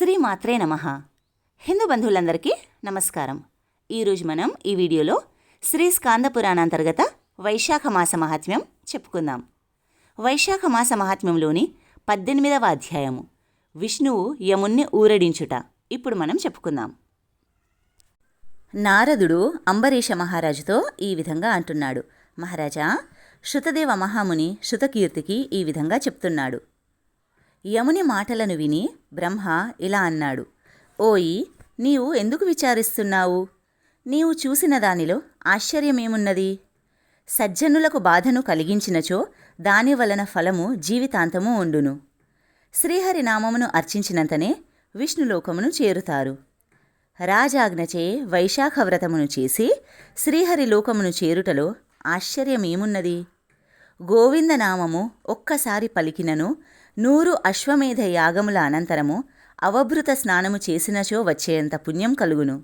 శ్రీమాత్రే నమ. హిందూ బంధువులందరికీ నమస్కారం. ఈరోజు మనం ఈ వీడియోలో శ్రీ స్కాంద పురాణాంతర్గత వైశాఖ మాస మహాత్మ్యం చెప్పుకుందాం. వైశాఖ మాస మహాత్మ్యంలోని పద్దెనిమిదవ అధ్యాయము. విష్ణువు యముణ్ణి ఊరడించుట. ఇప్పుడు మనం చెప్పుకుందాం. నారదుడు అంబరీష మహారాజుతో ఈ విధంగా అంటున్నాడు. మహారాజా శృతదేవ మహాముని శృతకీర్తికి ఈ విధంగా చెప్తున్నాడు. యముని మాటలను విని బ్రహ్మ ఇలా అన్నాడు. ఓయి నీవు ఎందుకు విచారిస్తున్నావు? నీవు చూసిన దానిలో ఆశ్చర్యమేమున్నది? సజ్జనులకు బాధను కలిగించినచో దాని వలన ఫలము జీవితాంతము ఉండును. శ్రీహరి నామమును అర్చించినంతనే విష్ణులోకమును చేరుతారు. రాజాజ్ఞచే వైశాఖ వ్రతమును చేసి శ్రీహరి లోకమును చేరుటలో ఆశ్చర్యమేమున్నది? గోవిందనామము ఒక్కసారి పలికినను నూరు అశ్వమేధ యాగముల అనంతరము అవభృత స్నానము చేసినచో వచ్చేంత పుణ్యం కలుగును.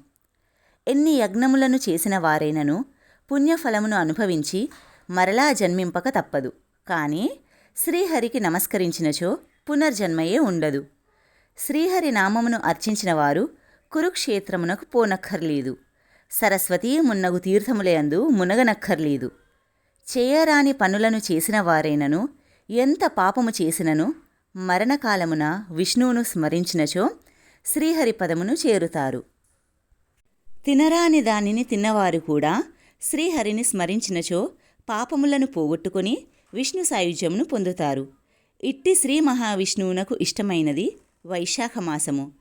ఎన్ని యజ్ఞములను చేసిన వారైనను పుణ్యఫలమును అనుభవించి మరలా జన్మింపక తప్పదు. కానీ శ్రీహరికి నమస్కరించినచో పునర్జన్మయే ఉండదు. శ్రీహరి నామమును అర్చించిన వారు కురుక్షేత్రమునకు పోనక్కర్లేదు. సరస్వతీ మున్నగు తీర్థములయందు మునగనక్కర్లేదు. చేయరాని పనులను చేసిన వారైనను ఎంత పాపము చేసినను మరణకాలమున విష్ణువును స్మరించినచో శ్రీహరిపదమును చేరుతారు. తినరాని దానిని తిన్నవారు కూడా శ్రీహరిని స్మరించినచో పాపములను పోగొట్టుకొని విష్ణు సాయుధ్యమును పొందుతారు. ఇట్టి శ్రీ మహావిష్ణువునకు ఇష్టమైనది వైశాఖ మాసము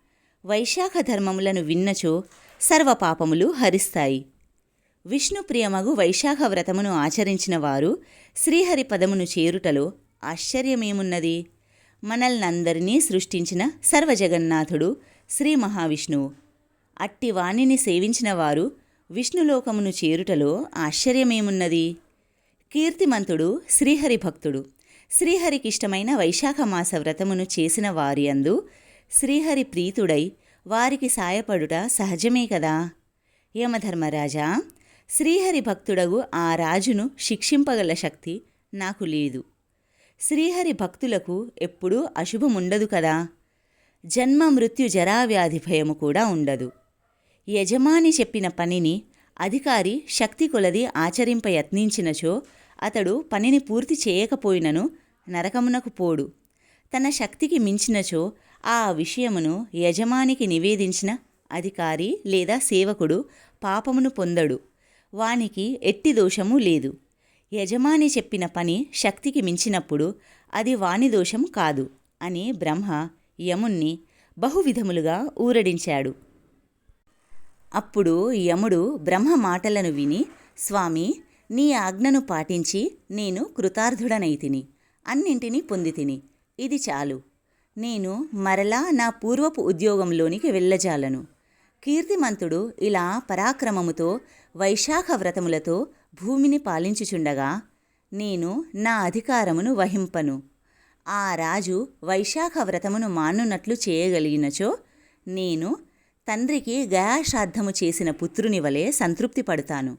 వైశాఖ ధర్మములను విన్నచో సర్వ పాపములు హరిస్తాయి. విష్ణు ప్రియమగు వైశాఖ వ్రతమును ఆచరించిన వారు శ్రీహరి పదమును చేరుటలో ఆశ్చర్యమేమున్నది? మనల్నందరినీ సృష్టించిన సర్వజగన్నాథుడు శ్రీ మహావిష్ణువు. అట్టి వాణిని సేవించిన వారు విష్ణులోకమును చేరుటలో ఆశ్చర్యమేమున్నది? కీర్తిమంతుడు శ్రీహరి భక్తుడు శ్రీహరికిష్టమైన వైశాఖ మాస వ్రతమును చేసిన వారి అందు శ్రీహరి ప్రీతుడై వారికి సాయపడుట సహజమే కదా? యమధర్మరాజా శ్రీహరి భక్తుడగు ఆ రాజును శిక్షింపగల శక్తి నాకు లేదు. శ్రీహరి భక్తులకు ఎప్పుడూ అశుభముండదు కదా. జన్మ మృత్యు జరావ్యాధి భయము కూడా ఉండదు. యజమాని చెప్పిన పనిని అధికారి శక్తి కొలది ఆచరింప యత్నించినచో అతడు పనిని పూర్తి చేయకపోయినను నరకమునకు పోడు. తన శక్తికి మించినచో ఆ విషయమును యజమానికి నివేదించిన అధికారి లేదా సేవకుడు పాపమును పొందడు. వానికి ఎట్టి దోషము లేదు. యజమాని చెప్పిన పని శక్తికి మించినప్పుడు అది వాణి దోషం కాదు అని బ్రహ్మ యముణ్ణి బహువిధములుగా ఊరడించాడు. అప్పుడు యముడు బ్రహ్మ మాటలను విని స్వామి నీ ఆజ్ఞను పాటించి నేను కృతార్థుడనైతిని అన్నింటినీ పొందితిని ఇది చాలు. నేను మరలా నా పూర్వపు ఉద్యోగంలోనికి వెళ్ళజాలను. కీర్తిమంతుడు ఇలా పరాక్రమముతో వైశాఖ వ్రతములతో భూమిని పాలించుచుండగా నేను నా అధికారమును వహింపను. ఆ రాజు వైశాఖ వ్రతమును మానునట్లు చేయగలిగినచో నేను తండ్రికి గయాశ్రాద్ధము చేసిన పుత్రుని వలె సంతృప్తి పడతాను.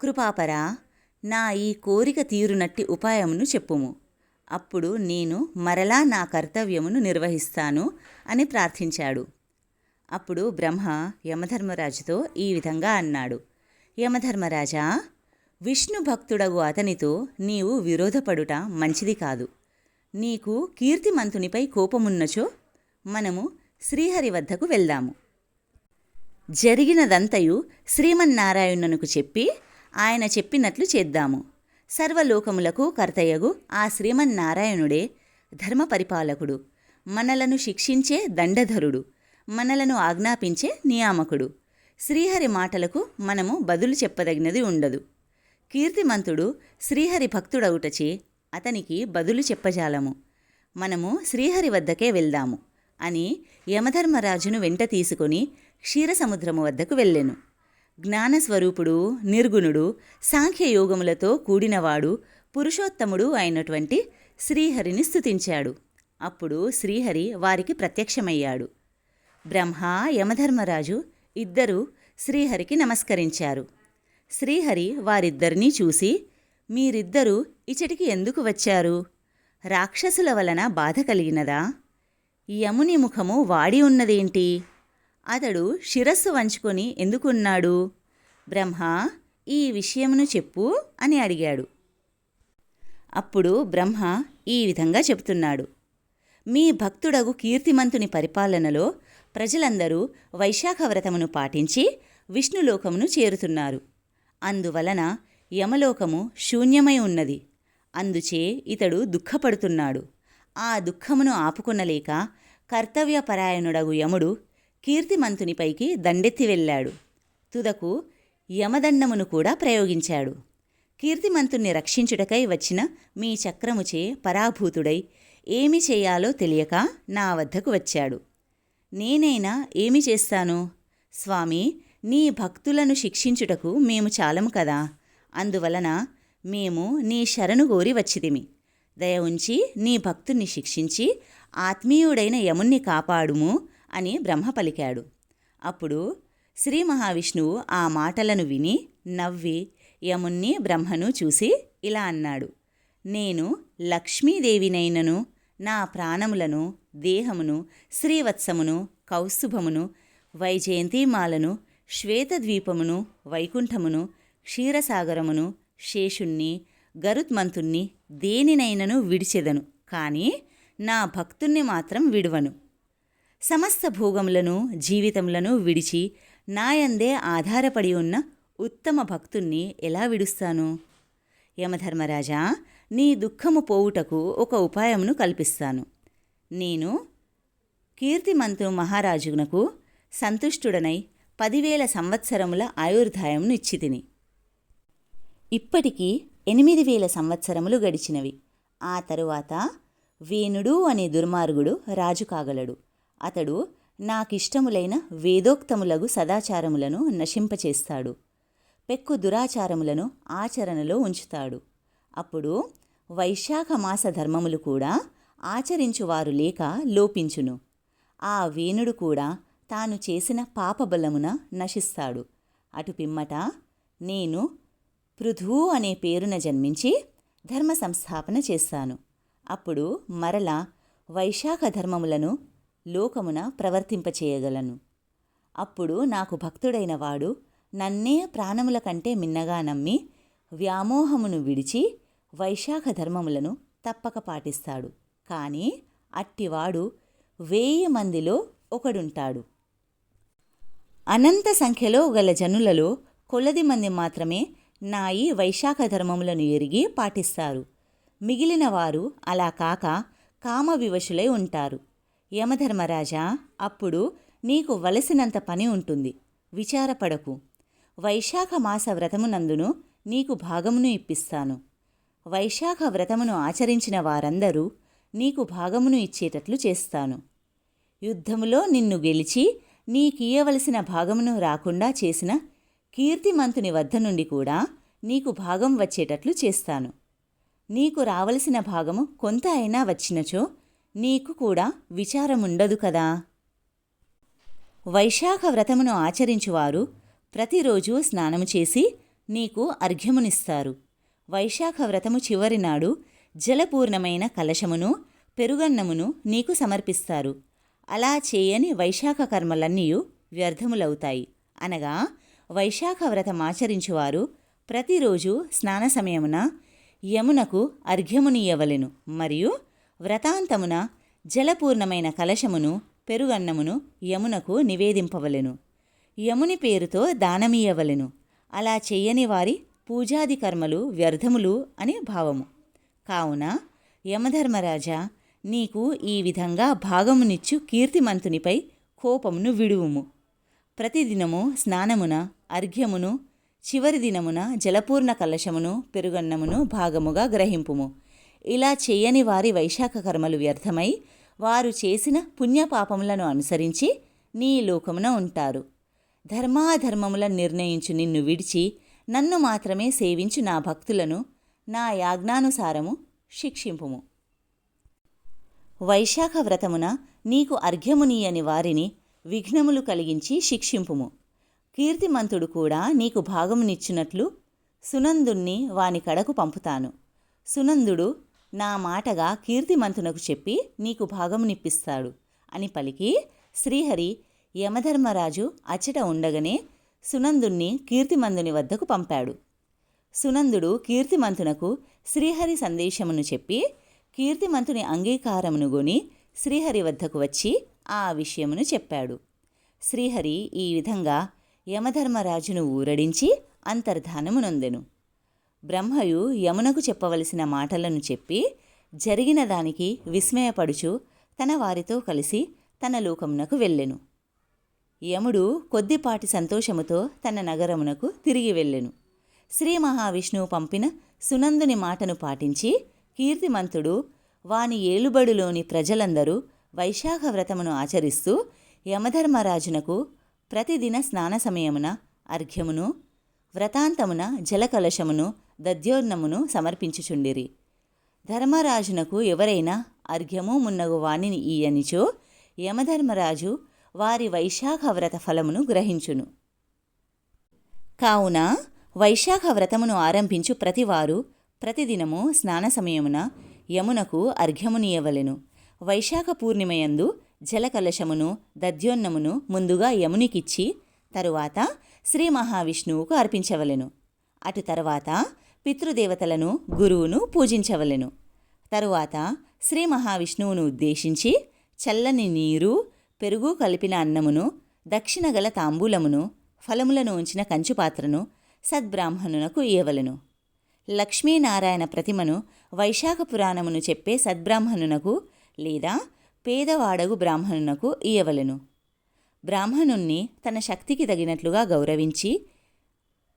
కృపాపరా నా ఈ కోరిక తీరునట్టి ఉపాయమును చెప్పుము. అప్పుడు నేను మరలా నా కర్తవ్యమును నిర్వహిస్తాను అని ప్రార్థించాడు. అప్పుడు బ్రహ్మ యమధర్మరాజుతో ఈ విధంగా అన్నాడు. యమధర్మరాజా విష్ణు భక్తుడగు అతనితో నీవు విరోధపడుట మంచిది కాదు. నీకు కీర్తిమంతునిపై కోపమున్నచో మనము శ్రీహరి వద్దకు వెళ్దాము. జరిగినదంతయు శ్రీమన్నారాయణునకు చెప్పి ఆయన చెప్పినట్లు చేద్దాము. సర్వలోకములకు కర్తయ్యగు ఆ శ్రీమన్నారాయణుడే ధర్మపరిపాలకుడు. మనలను శిక్షించే దండధరుడు. మనలను ఆజ్ఞాపించే నియామకుడు. శ్రీహరి మాటలకు మనము బదులు చెప్పదగినది ఉండదు. కీర్తిమంతుడు శ్రీహరి భక్తుడవుటచే అతనికి బదులు చెప్పజాలము. మనము శ్రీహరి వద్దకే వెళ్దాము అని యమధర్మరాజును వెంట తీసుకొని క్షీరసముద్రము వద్దకు వెళ్ళెను. జ్ఞానస్వరూపుడు నిర్గుణుడు సాంఖ్యయోగములతో కూడినవాడు పురుషోత్తముడు అయినటువంటి శ్రీహరిని స్థుతించాడు అప్పుడు శ్రీహరి వారికి ప్రత్యక్షమయ్యాడు. బ్రహ్మ యమధర్మరాజు ఇద్దరూ శ్రీహరికి నమస్కరించారు. శ్రీహరి వారిద్దరినీ చూసి మీరిద్దరూ ఇచటికి ఎందుకు వచ్చారు? రాక్షసుల వలన బాధ కలిగినదా? యముని ముఖము వాడి ఉన్నదేంటి? అతడు శిరస్సు వంచుకొని ఎందుకున్నాడు? బ్రహ్మ ఈ విషయమును చెప్పు అని అడిగాడు. అప్పుడు బ్రహ్మ ఈ విధంగా చెబుతున్నాడు. మీ భక్తుడగు కీర్తిమంతుని పరిపాలనలో ప్రజలందరూ వైశాఖ వ్రతమును పాటించి విష్ణులోకమును చేరుతున్నారు. అందువలన యమలోకము శూన్యమై ఉన్నది. అందుచే ఇతడు దుఃఖపడుతున్నాడు. ఆ దుఃఖమును ఆపుకొనలేక కర్తవ్యపరాయణుడగు యముడు కీర్తిమంతునిపైకి దండెత్తి వెళ్ళాడు. తుదకు యమదండమును కూడా ప్రయోగించాడు. కీర్తిమంతుణ్ణి రక్షించుటకై వచ్చిన మీ చక్రముచే పరాభూతుడై ఏమి చేయాలో తెలియక నా వద్దకు వచ్చాడు. నేనైనా ఏమి చేస్తాను? స్వామి నీ భక్తులను శిక్షించుటకు మేము చాలము కదా? అందువలన మేము నీ శరణు కోరి వచ్చిదిమి దయ ఉంచి నీ భక్తుణ్ణి శిక్షించి ఆత్మీయుడైన యముణ్ణి కాపాడుము అని బ్రహ్మ పలికాడు. అప్పుడు శ్రీ మహావిష్ణువు ఆ మాటలను విని నవ్వి యముణ్ణి బ్రహ్మను చూసి ఇలా అన్నాడు. నేను లక్ష్మీదేవినైనను నా ప్రాణములను దేహమును శ్రీవత్సమును కౌస్తుభమును వైజయంతిమాలను శ్వేతద్వీపమును వైకుంఠమును క్షీరసాగరమును శేషుణ్ణి గరుత్మంతుణ్ణి దేనినైనను విడిచెదను. కానీ నా భక్తుణ్ణి మాత్రం విడువను. సమస్త భోగములను జీవితములను విడిచి నాయందే ఆధారపడి ఉన్న ఉత్తమ భక్తుణ్ణి ఎలా విడుస్తాను? యమధర్మరాజా నీ దుఃఖము పోవుటకు ఒక ఉపాయమును కల్పిస్తాను. నేను కీర్తిమంతు మహారాజునకు సంతుష్టుడనై పదివేల సంవత్సరముల ఆయుర్దాయమును ఇచ్చితిని. ఇప్పటికీ ఎనిమిది వేల సంవత్సరములు గడిచినవి. ఆ తరువాత వేణుడు అనే దుర్మార్గుడు రాజు కాగలడు. అతడు నాకిష్టములైన వేదోక్తములగు సదాచారములను నశింపచేస్తాడు. పెక్కు దురాచారములను ఆచరణలో ఉంచుతాడు. అప్పుడు వైశాఖ మాస ధర్మములు కూడా ఆచరించువారు లేక లోపించును. ఆ వేణుడు కూడా తాను చేసిన పాపబలమున నశిస్తాడు. అటు పిమ్మట నేను పృథు అనే పేరున జన్మించి ధర్మ సంస్థాపన చేస్తాను. అప్పుడు మరల వైశాఖ ధర్మములను లోకమున ప్రవర్తింపచేయగలను. అప్పుడు నాకు భక్తుడైన వాడు నన్నే ప్రాణముల కంటే మిన్నగా నమ్మి వ్యామోహమును విడిచి వైశాఖ ధర్మములను తప్పక పాటిస్తాడు. కానీ అట్టివాడు వేయి మందిలో ఒకడుంటాడు. అనంత సంఖ్యలో గల జనులలో కొలది మంది మాత్రమే నా ఈ వైశాఖ ధర్మములను ఎరిగి పాటిస్తారు. మిగిలిన వారు అలా కాక కామ వివశులై ఉంటారు. యమధర్మరాజా అప్పుడు నీకు వలసినంత పని ఉంటుంది. విచారపడకు. వైశాఖ మాస వ్రతమునందును నీకు భాగమును ఇప్పిస్తాను. వైశాఖ వ్రతమును ఆచరించిన వారందరూ నీకు భాగమును ఇచ్చేటట్లు చేస్తాను. యుద్ధములో నిన్ను గెలిచి నీకియ్యవలసిన భాగమును రాకుండా చేసిన కీర్తిమంతుని వద్ద నుండి కూడా నీకు భాగం వచ్చేటట్లు చేస్తాను. నీకు రావలసిన భాగము కొంత అయినా వచ్చినచో నీకు కూడా విచారముండదు కదా. వైశాఖ వ్రతమును ఆచరించువారు ప్రతిరోజు స్నానము చేసి నీకు అర్ఘ్యమునిస్తారు. వైశాఖ వ్రతము చివరి నాడు జలపూర్ణమైన కలశమును పెరుగన్నమును నీకు సమర్పిస్తారు. అలా చేయని వైశాఖ కర్మలన్నీ వ్యర్థములవుతాయి. అనగా వైశాఖ వ్రతం ఆచరించువారు ప్రతిరోజు స్నాన సమయమున యమునకు అర్ఘ్యమునియవలెను మరియు వ్రతాంతమున జలపూర్ణమైన కలశమును పెరుగన్నమును యమునకు నివేదింపవలెను. యముని పేరుతో దానమీయవలెను అలా చేయని వారి పూజాది కర్మలు వ్యర్థములు అని భావము. కావున యమధర్మరాజా నీకు ఈ విధంగా భాగమునిచ్చు కీర్తిమంతునిపై కోపమును విడువుము. ప్రతిదినము స్నానమున అర్ఘ్యమును చివరి దినమున జలపూర్ణ కలశమును పెరుగన్నమును భాగముగా గ్రహింపుము. ఇలా చేయని వారి వైశాఖ కర్మలు వ్యర్థమై వారు చేసిన పుణ్యపాపములను అనుసరించి నీ లోకమున ఉంటారు. ధర్మాధర్మములను నిర్ణయించు నిన్ను విడిచి నన్ను మాత్రమే సేవించు నా భక్తులను నా యాజ్ఞానుసారము శిక్షింపుము. వైశాఖ వ్రతమున నీకు అర్ఘ్యమునీయని వారిని విఘ్నములు కలిగించి శిక్షింపుము. కీర్తిమంతుడు కూడా నీకు భాగమునిచ్చినట్లు సునందుణ్ణి వాని కడకు పంపుతాను. సునందుడు నా మాటగా కీర్తిమంతునకు చెప్పి నీకు భాగమునిప్పిస్తాడు అని పలికి శ్రీహరి యమధర్మరాజు అచ్చట ఉండగానే సునందుణ్ణి కీర్తిమందుని వద్దకు పంపాడు. సునందుడు కీర్తిమంతునకు శ్రీహరి సందేశమును చెప్పి కీర్తిమంతుని అంగీకారమును గొని శ్రీహరి వద్దకు వచ్చి ఆ విషయమును చెప్పాడు. శ్రీహరి ఈ విధంగా యమధర్మరాజును ఊరడించి అంతర్ధానమునొందెను. బ్రహ్మయు యమునకు చెప్పవలసిన మాటలను చెప్పి జరిగిన దానికి విస్మయపడుచు తన వారితో కలిసి తన లోకమునకు వెళ్ళెను. యముడు కొద్దిపాటి సంతోషముతో తన నగరమునకు తిరిగి వెళ్ళెను. శ్రీ మహావిష్ణువు పంపిన సునందుని మాటను పాటించి కీర్తిమంతుడు వాని ఏలుబడులోని ప్రజలందరూ వైశాఖ వ్రతమును ఆచరిస్తూ యమధర్మరాజునకు ప్రతిదిన స్నాన సమయమున అర్ఘ్యమును వ్రతాంతమున జలకలశమును దద్యోర్ణమును సమర్పించుచుండిరి. ధర్మరాజునకు ఎవరైనా అర్ఘ్యము మున్నగు వాణిని ఈయనిచో యమధర్మరాజు వారి వైశాఖ వ్రత ఫలమును గ్రహించును. కావున వైశాఖ వ్రతమును ఆరంభించు ప్రతివారు ప్రతిదినము స్నాన సమయమున యమునకు అర్ఘ్యమునియవలెను. వైశాఖ పూర్ణిమయందు జలకలశమును దద్యోన్నమును ముందుగా యమునికిచ్చి తరువాత శ్రీ మహావిష్ణువుకు అర్పించవలెను. అటు తరువాత పితృదేవతలను గురువును పూజించవలెను. తరువాత శ్రీ మహావిష్ణువును ఉద్దేశించి చల్లని నీరు పెరుగు కలిపిన అన్నమును దక్షిణ గల తాంబూలమును ఫలములను ఉంచిన కంచుపాత్రను సద్బ్రాహ్మణునకు ఇయ్యవలెను లక్ష్మీనారాయణ ప్రతిమను వైశాఖ పురాణమును చెప్పే సద్బ్రాహ్మణునకు లేదా పేదవాడగు బ్రాహ్మణునకు ఇయ్యవలెను. బ్రాహ్మణుణ్ణి తన శక్తికి తగినట్లుగా గౌరవించి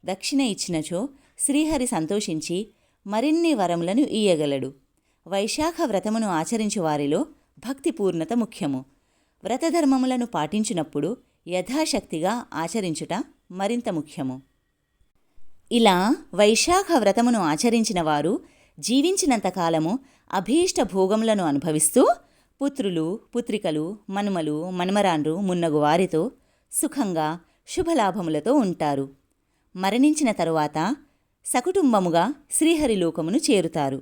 దక్షిణ ఇచ్చినచో శ్రీహరి సంతోషించి మరిన్ని వరములను ఇయ్యగలడు. వైశాఖ వ్రతమును ఆచరించు వారిలో భక్తి పూర్ణత ముఖ్యము. వ్రతధర్మములను పాటించినప్పుడు యథాశక్తిగా ఆచరించుట మరింత ముఖ్యము. ఇలా వైశాఖ వ్రతమును ఆచరించిన వారు జీవించినంతకాలము అభీష్ట భోగములను అనుభవిస్తూ పుత్రులు పుత్రికలు మనుమలు మనుమరాండ్రు మున్నగు వారితో సుఖంగా శుభలాభములతో ఉంటారు. మరణించిన తరువాత సకుటుంబముగా శ్రీహరిలోకమును చేరుతారు.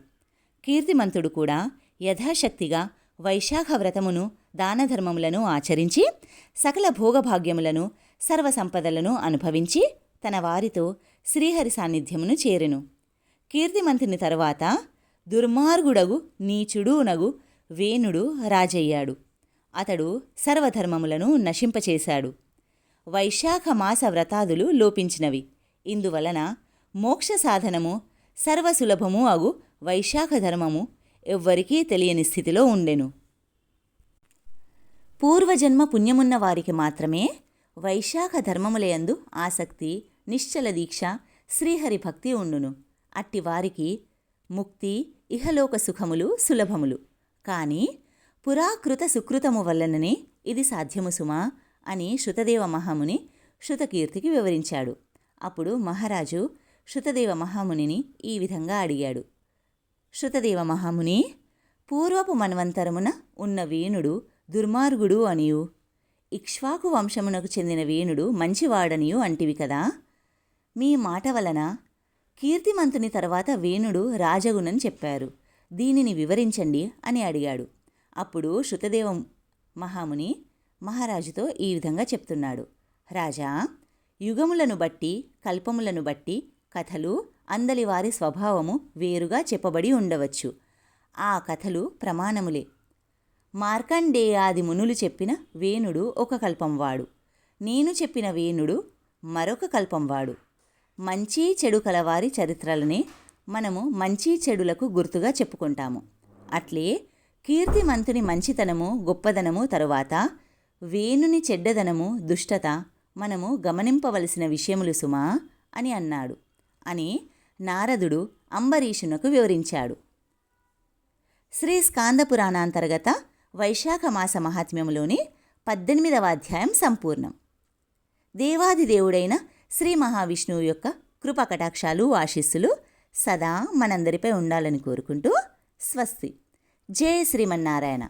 కీర్తిమంతుడు కూడా యథాశక్తిగా వైశాఖ వ్రతమును దానధర్మములను ఆచరించి సకల భోగభాగ్యములను సర్వసంపదలను అనుభవించి తన వారితో శ్రీహరి సాన్నిధ్యమును చేరెను. కీర్తిమంతుని తరువాత దుర్మార్గుడగు నీచుడునగు వేణుడు రాజయ్యాడు. అతడు సర్వధర్మములను నశింపచేశాడు. వైశాఖ మాస వ్రతాదులు లోపించినవి. ఇందువలన మోక్ష సాధనము సర్వసులభము అగు వైశాఖ ధర్మము ఎవ్వరికీ తెలియని స్థితిలో ఉండెను. పూర్వజన్మ పుణ్యమున్న వారికి మాత్రమే వైశాఖ ధర్మములయందు ఆసక్తి నిశ్చల దీక్ష శ్రీహరి భక్తి ఉండును. అట్టి వారికి ముక్తి ఇహలోక సుఖములు సులభములు. కాని పురాకృత సుకృతము వల్లననే ఇది సాధ్యము సుమా అని శృతదేవ మహాముని శృతకీర్తికి వివరించాడు. అప్పుడు మహారాజు శృతదేవ మహామునిని ఈ విధంగా అడిగాడు. శృతదేవ మహాముని పూర్వపు మన్వంతరమున ఉన్న వీణుడు దుర్మార్గుడు అనియు. ఇక్ష్వాకు వంశమునకు చెందిన వీణుడు మంచివాడనియు అంటివి కదా? మీ మాట వలన కీర్తిమంతుని తర్వాత వేణుడు రాజగుణం చెప్పారు. దీనిని వివరించండి అని అడిగాడు. అప్పుడు శృతదేవం మహాముని మహారాజుతో ఈ విధంగా చెప్తున్నాడు. రాజా యుగములను బట్టి కల్పములను బట్టి కథలు అందలివారి స్వభావము వేరుగా చెప్పబడి ఉండవచ్చు. ఆ కథలు ప్రమాణములే. మార్కండేయాది మునులు చెప్పిన వేణుడు ఒక కల్పంవాడు. నేను చెప్పిన వేణుడు మరొక కల్పంవాడు. మంచి చెడు కలవారి చరిత్రలని మనము మంచి చెడులకు గుర్తుగా చెప్పుకుంటాము. అట్లే కీర్తిమంతుని మంచితనము గొప్పదనము తరువాత వేణుని చెడ్డదనము దుష్టత మనము గమనింపవలసిన విషయములు సుమా అని అన్నాడు. అని నారదుడు అంబరీషునకు వివరించాడు. శ్రీ స్కాంద పురాణాంతర్గత వైశాఖ మాస మహాత్మ్యములోని పద్దెనిమిదవ అధ్యాయం సంపూర్ణం. దేవాదిదేవుడైన శ్రీ మహావిష్ణువు యొక్క కృపకటాక్షాలు ఆశీస్సులు సదా మనందరిపై ఉండాలని కోరుకుంటూ స్వస్తి. జయ శ్రీమన్నారాయణ.